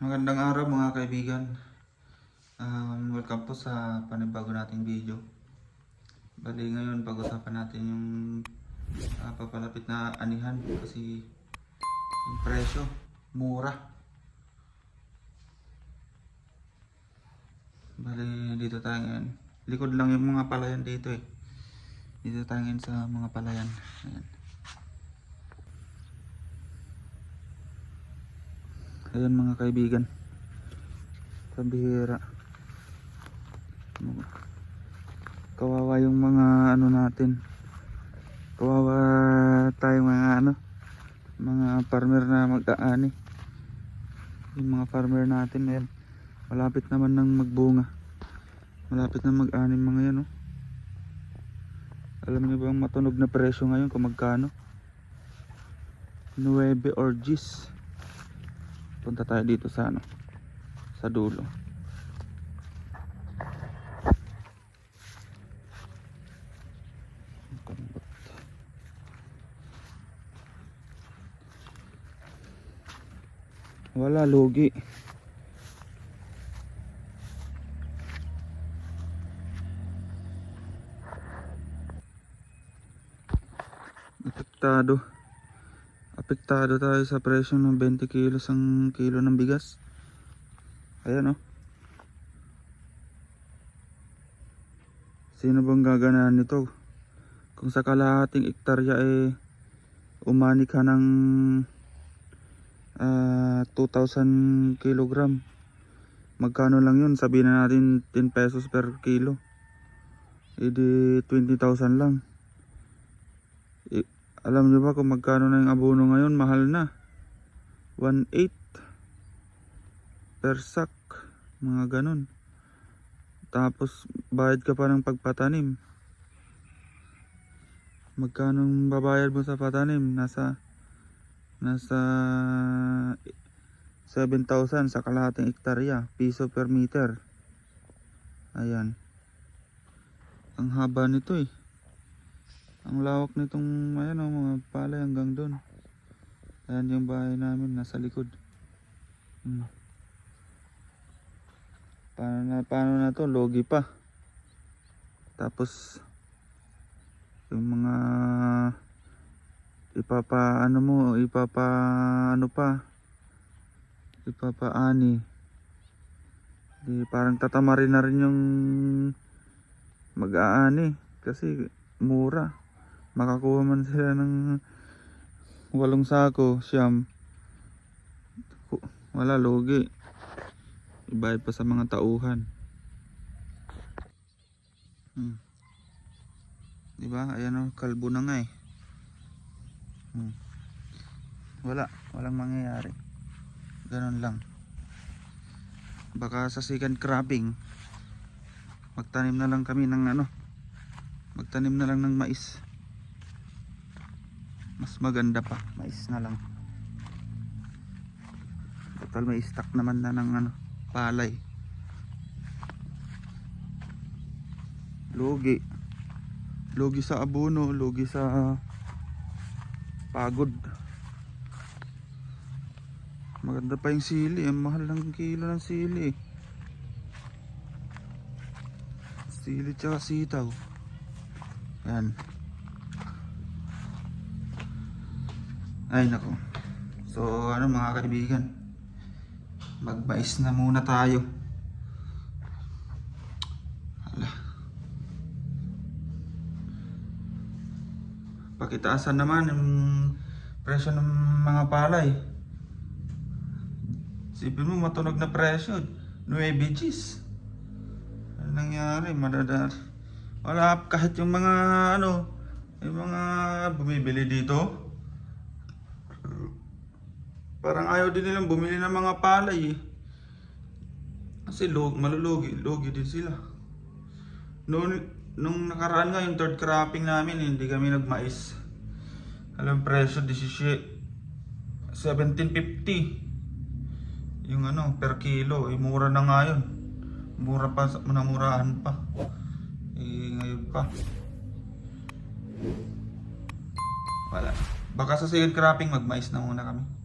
Magandang araw mga kaibigan. Um, welcome po sa panibago nating video. Bali ngayon pag-usapan natin yung ah, papalapit na anihan kasi yung presyo mura. Bali dito tayo ngayon. Likod lang yung mga palayan dito eh. Dito tayo sa mga palayan. Ayan. Ayan mga kaibigan. Pambihira. Kawawa yung mga ano natin. Kawawa tayong mga ano. Mga farmer na mag-aani. Yung mga farmer natin ayan. Malapit naman ng magbunga. Malapit na mag-anim mga yan oh. Alam niyo ba ang matunog na presyo ngayon kung magkano? 9 or 10 punta tayo dito sa ano sa dulo. Wala logi apektado apektado tayo sa presyo ng 20 kilos ang kilo ng bigas. Ayan o sino bang gaganahan nito? Kung sa kalahating ektarya eh umani ka ng ah, 2,000 kilogram. Magkano lang yun? Sabihin na natin 10 pesos per kilo. Edi 20,000 lang alam nyo ba kung magkano na yung abono ngayon? Mahal na. 1.8 per sack. Mga ganun. Tapos bayad ka pa ng pagpatanim. Magkano babayad mo sa patanim? Nasa nasa 7,000 sa kalahating ektarya. Piso per meter. Ayan. Ang haba nito eh. Ang lawak nitong ayan oh, mga palay hanggang doon. Ayan yung bahay namin nasa likod. Hmm. Paano na paano na to? Logi pa. Tapos yung mga ipapa ano mo, ipapa ano pa ipapaani. Di parang tatamarin na rin yung mag-aani kasi mura makakuha man sila ng walong sako siyam. Wala logi ibayad pa sa mga tauhan. Hmm. diba? Ayan o kalbo na nga eh. Hmm. wala walang mangyayari. Ganun lang. Baka sa second cropping magtanim na lang kami ng ano magtanim na lang ng mais mas maganda pa. Mais na lang. Total may stock naman na ng ano palay. Logi logi sa abono logi sa pagod. Maganda pa yung sili ang mahal ng kilo ng sili sili tsaka sitaw. Yan Ay nako. So ano mga kaibigan. Magmais na muna tayo. Hala. Pakitaasan naman yung presyo ng mga palay. Sipin mo matunog na presyo. 9 G's. Ano nangyari? Madadar. Wala kahit yung mga ano, yung mga bumibili dito. Parang ayaw din nilang bumili ng mga palay eh. Kasi log, malulugi, lugi din sila. Noon, nung nakaraan nga yung third cropping namin, hindi kami nagmais. Alam presyo, 17, 17.50. Yung ano, per kilo, eh, mura na nga yun. Mura pa, sa- namurahan pa. Eh, ngayon pa. Wala. Baka sa second cropping, magmais na muna kami.